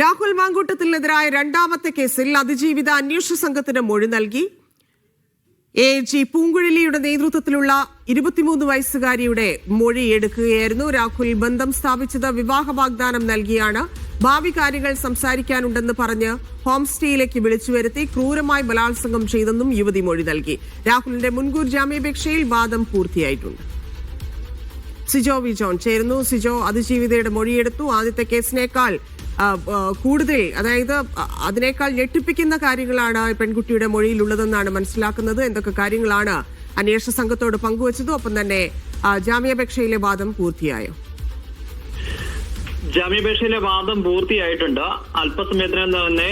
രാഹുൽ മാങ്കൂട്ടത്തിനെതിരായ രണ്ടാമത്തെ കേസിൽ അതിജീവിത അന്വേഷണ സംഘത്തിന് മൊഴി നൽകി. എ ജി പൂങ്കുഴലിയുടെ നേതൃത്വത്തിലുള്ള ഇരുപത്തിമൂന്ന് വയസ്സുകാരിയുടെ മൊഴി എടുക്കുകയായിരുന്നു രാഹുൽ ബന്ധം സ്ഥാപിച്ചത് വിവാഹ വാഗ്ദാനം നൽകിയാണ്. ഭാവി കാര്യങ്ങൾ സംസാരിക്കാനുണ്ടെന്ന് പറഞ്ഞ് ഹോം സ്റ്റേയിലേക്ക് വിളിച്ചു വരുത്തി ക്രൂരമായി ബലാത്സംഗം ചെയ്തെന്നും യുവതി മൊഴി നൽകി. രാഹുലിന്റെ മുൻകൂർ ജാമ്യാപേക്ഷയിൽ വാദം പൂർത്തിയായിട്ടുണ്ട്. സിജോ വി ജോൺ ചേരുന്നു. സിജോ അതിജീവിതയുടെ മൊഴിയെടുത്തു. ആദ്യത്തെ കേസിനേക്കാൾ കൂടുതൽ അതായത് അതിനേക്കാൾ ഞെട്ടിപ്പിക്കുന്ന കാര്യങ്ങളാണ് പെൺകുട്ടിയുടെ മൊഴിയിലുള്ളതെന്നാണ് മനസ്സിലാക്കുന്നത്. എന്തൊക്കെ കാര്യങ്ങളാണ് അന്വേഷണ സംഘത്തോട് പങ്കുവച്ചത്? ഒപ്പം തന്നെ ജാമ്യാപേക്ഷയിലെ വാദം പൂർത്തിയായോ? ജാമ്യാപേക്ഷയിലെ വാദം പൂർത്തിയായിട്ടുണ്ട്. അല്പസമയത്തിനകം തന്നെ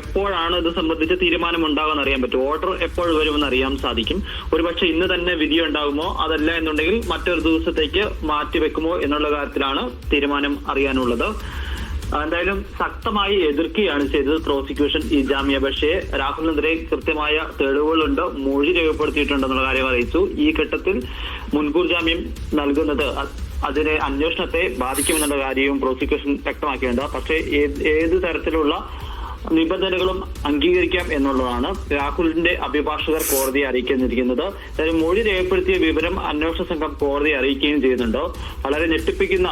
എപ്പോഴാണ് ഇത് സംബന്ധിച്ച് തീരുമാനം ഉണ്ടാകുമെന്ന് അറിയാൻ പറ്റും. ഓർഡർ എപ്പോൾ വരുമെന്ന് അറിയാൻ സാധിക്കും. ഒരുപക്ഷെ ഇന്ന് തന്നെ വിധി ഉണ്ടാകുമോ? അതല്ല എന്നുണ്ടെങ്കിൽ മറ്റൊരു ദിവസത്തേക്ക് മാറ്റിവെക്കുമോ എന്നുള്ള കാര്യത്തിലാണ് തീരുമാനം അറിയാനുള്ളത്. എന്തായാലും ശക്തമായി എതിർക്കുകയാണ് ചെയ്തത് പ്രോസിക്യൂഷൻ ഈ ജാമ്യാപേക്ഷയെ രാഹുലിനെതിരെ കൃത്യമായ തെളിവുകളുണ്ട് മൊഴി രേഖപ്പെടുത്തിയിട്ടുണ്ടെന്നുള്ള കാര്യം അറിയിച്ചു. ഈ ഘട്ടത്തിൽ മുൻകൂർ ജാമ്യം നൽകുന്നത് അതിനെ അന്വേഷണത്തെ ബാധിക്കുമെന്നുള്ള കാര്യവും പ്രോസിക്യൂഷൻ വ്യക്തമാക്കിയിട്ടുണ്ട്. പക്ഷേ ഏത് തരത്തിലുള്ള നിബന്ധനകളും അംഗീകരിക്കാം എന്നുള്ളതാണ് രാഹുലിന്റെ അഭിഭാഷകർ കോടതിയെ അറിയിക്കുന്നിരിക്കുന്നത് അതായത് മൊഴി രേഖപ്പെടുത്തിയ വിവരം അന്വേഷണ സംഘം കോടതിയെ അറിയിക്കുകയും ചെയ്യുന്നുണ്ട്. വളരെ ഞെട്ടിപ്പിക്കുന്ന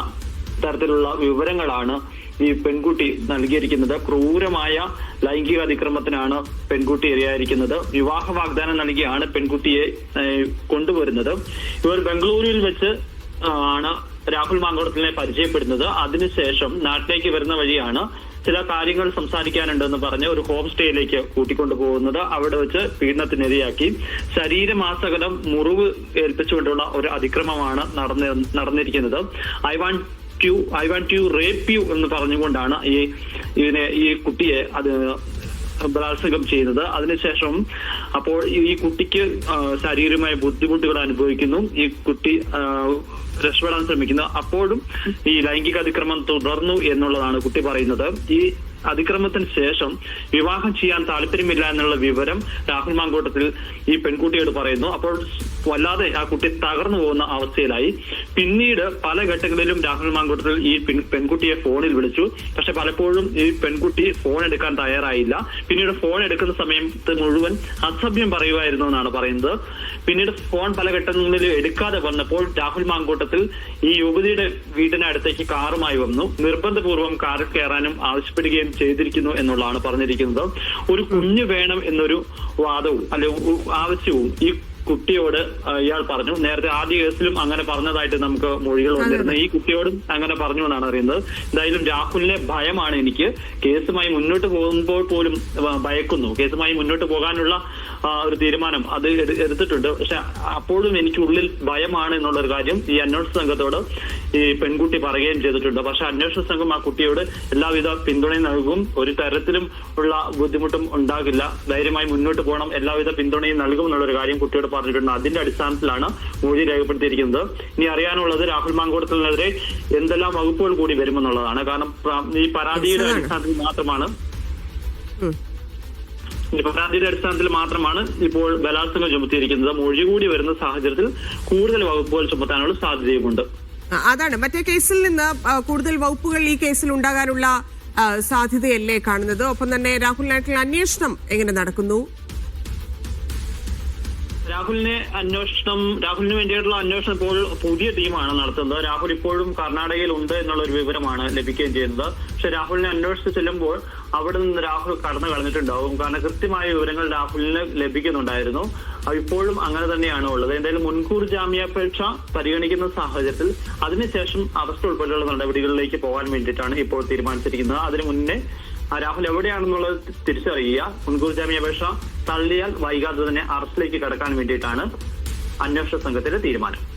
തരത്തിലുള്ള വിവരങ്ങളാണ് ഈ പെൺകുട്ടി നൽകിയിരിക്കുന്നത്. ക്രൂരമായ ലൈംഗിക അതിക്രമത്തിനാണ് പെൺകുട്ടി ഇരയായിരിക്കുന്നത്. വിവാഹ വാഗ്ദാനം നൽകിയാണ് പെൺകുട്ടിയെ കൊണ്ടുവരുന്നത്. ഇവർ ബംഗളൂരുവിൽ വെച്ച് ആണ് രാഹുൽ മാങ്കോടത്തിനെ പരിചയപ്പെടുന്നത്. അതിനുശേഷം നാട്ടിലേക്ക് വരുന്ന വഴിയാണ് ചില കാര്യങ്ങൾ സംസാരിക്കാനുണ്ടെന്ന് പറഞ്ഞ് ഒരു ഹോം സ്റ്റേയിലേക്ക് കൂട്ടിക്കൊണ്ടു പോകുന്നത് അവിടെ വെച്ച് പീഡനത്തിനിരയാക്കി. ശരീരമാസകലം മുറിവ് ഏൽപ്പിച്ചുകൊണ്ടുള്ള ഒരു അതിക്രമമാണ് നടന്ന നടന്നിരിക്കുന്നത്. I want to I want you rape you എന്ന് പറഞ്ഞുകൊണ്ടാണ് ഈ ഇതിനെ ഈ കുട്ടിയെ അത് ബലാത്സംഗം ചെയ്യുന്നത്. അതിനുശേഷം അപ്പോൾ ഈ കുട്ടിക്ക് ശാരീരികമായ ബുദ്ധിമുട്ടുകൾ അനുഭവിക്കുന്നു. ഈ കുട്ടി രക്ഷപ്പെടാൻ ശ്രമിക്കുന്നു. അപ്പോഴും ഈ ലൈംഗിക അതിക്രമം തുടർന്നു എന്നുള്ളതാണ് കുട്ടി പറയുന്നത്. ഈ അതിക്രമത്തിന് ശേഷം വിവാഹം ചെയ്യാൻ താല്പര്യമില്ല എന്നുള്ള വിവരം രാഹുൽ മാങ്കോട്ടത്തിൽ ഈ പെൺകുട്ടിയോട് പറയുന്നു. അപ്പോൾ വല്ലാതെ ആ കുട്ടി തകർന്നു പോകുന്ന അവസ്ഥയിലായി. പിന്നീട് പല ഘട്ടങ്ങളിലും രാഹുൽ മാങ്കൂട്ടത്തിൽ ഈ പെൺ- പെൺകുട്ടിയെ ഫോണിൽ വിളിച്ചു. പക്ഷെ പലപ്പോഴും ഈ പെൺകുട്ടി ഫോൺ എടുക്കാൻ തയ്യാറായില്ല. പിന്നീട് ഫോൺ എടുക്കുന്ന സമയത്ത് മുഴുവൻ അസഭ്യം പറയുമായിരുന്നു എന്നാണ് പറയുന്നത്. പിന്നീട് ഫോൺ പല ഘട്ടങ്ങളിൽ എടുക്കാതെ വന്നപ്പോൾ രാഹുൽ മാങ്കൂട്ടത്തിൽ ഈ യുവതിയുടെ വീടിനടുത്തേക്ക് കാറുമായി വന്നു. നിർബന്ധപൂർവം കാറിൽ കയറാനും ആവശ്യപ്പെടുകയും ചെയ്തിരിക്കുന്നു എന്നുള്ളതാണ് പറഞ്ഞിരിക്കുന്നത്. ഒരു കുഞ്ഞു വേണം എന്നൊരു വാദവും അല്ലെ ആവശ്യവും ഈ കുട്ടിയോട് ഇയാൾ പറഞ്ഞു. നേരത്തെ ആദ്യ കേസിലും അങ്ങനെ പറഞ്ഞതായിട്ട് നമുക്ക് മൊഴികൾ വന്നിരുന്നു. ഈ കുട്ടിയോടും അങ്ങനെ പറഞ്ഞു എന്നാണ് അറിയുന്നത്. എന്തായാലും രാഹുലിനെ ഭയമാണ് എനിക്ക്. കേസുമായി മുന്നോട്ട് പോകുമ്പോൾ പോലും ഭയക്കുന്നു. കേസുമായി മുന്നോട്ട് പോകാനുള്ള ഒരു തീരുമാനം അത് എടുത്തിട്ടുണ്ട്. പക്ഷെ അപ്പോഴും എനിക്കുള്ളിൽ ഭയമാണ് എന്നുള്ള ഒരു കാര്യം ഈ അന്വേഷണ സംഘത്തോട് ഈ പെൺകുട്ടി പറയുകയും ചെയ്തിട്ടുണ്ട്. പക്ഷെ അന്വേഷണ സംഘം ആ കുട്ടിയോട് എല്ലാവിധ പിന്തുണയും നൽകും. ഒരു തരത്തിലും ഉള്ള ബുദ്ധിമുട്ടും ഉണ്ടാകില്ല. ധൈര്യമായി മുന്നോട്ട് പോകണം. എല്ലാവിധ പിന്തുണയും നൽകും എന്നുള്ളൊരു കാര്യം കുട്ടിയോട് പറഞ്ഞിട്ടുണ്ട്. അതിന്റെ അടിസ്ഥാനത്തിലാണ് മൊഴി രേഖപ്പെടുത്തിയിരിക്കുന്നത്. ഇനി അറിയാനുള്ളത് രാഹുൽ മാങ്കോടത്തിനെതിരെ എന്തെല്ലാം വകുപ്പുകൾ കൂടി വരുമെന്നുള്ളതാണ്. കാരണം ഈ പരാതിയുടെ അടിസ്ഥാനത്തിൽ മാത്രമാണ്. ഈ പരാതിയുടെ അടിസ്ഥാനത്തിൽ മാത്രമാണ് ഇപ്പോൾ ബലാത്സംഗം ചുമത്തിയിരിക്കുന്നത്. മൊഴി കൂടി വരുന്ന സാഹചര്യത്തിൽ കൂടുതൽ വകുപ്പുകൾ ചുമത്താനുള്ള സാധ്യതയുമുണ്ട്. അതാണ്. മറ്റേ കേസിൽ നിന്ന് കൂടുതൽ വകുപ്പുകൾ ഈ കേസിൽ ഉണ്ടാകാനുള്ള സാധ്യതയല്ലേ കാണുന്നത്? ഒപ്പം തന്നെ രാഹുൽ നായിട്ടുള്ള അന്വേഷണം എങ്ങനെ നടക്കുന്നു? രാഹുലിനെ അന്വേഷണം രാഹുലിന് വേണ്ടിയിട്ടുള്ള അന്വേഷണം ഇപ്പോൾ പുതിയ ടീമാണ് നടത്തുന്നത്. രാഹുൽ ഇപ്പോഴും കർണാടകയിൽ ഉണ്ട് എന്നുള്ള ഒരു വിവരമാണ് ലഭിക്കുകയും ചെയ്യുന്നത്. പക്ഷെ രാഹുലിനെ അന്വേഷിച്ച് ചെല്ലുമ്പോൾ അവിടെ നിന്ന് രാഹുൽ കടന്നു കളഞ്ഞിട്ടുണ്ടാവും. കാരണം കൃത്യമായ വിവരങ്ങൾ രാഹുലിന് ലഭിക്കുന്നുണ്ടായിരുന്നു. ഇപ്പോഴും അങ്ങനെ തന്നെയാണ് ഉള്ളത്. എന്തായാലും മുൻകൂർ ജാമ്യാപേക്ഷ പരിഗണിക്കുന്ന സാഹചര്യത്തിൽ അതിനുശേഷം അറസ്റ്റ് ഉൾപ്പെടെയുള്ള നടപടികളിലേക്ക് പോകാൻ വേണ്ടിയിട്ടാണ് ഇപ്പോൾ തീരുമാനിച്ചിരിക്കുന്നത്. അതിനു മുന്നേ രാഹുൽ എവിടെയാണെന്നുള്ളത് തിരിച്ചറിയുക. മുൻകൂർ ജാമ്യാപേക്ഷ തള്ളിയാൽ വൈകാതെ തന്നെ അറസ്റ്റിലേക്ക് കടക്കാൻ വേണ്ടിയിട്ടാണ് അന്വേഷണ സംഘത്തിന്റെ തീരുമാനം.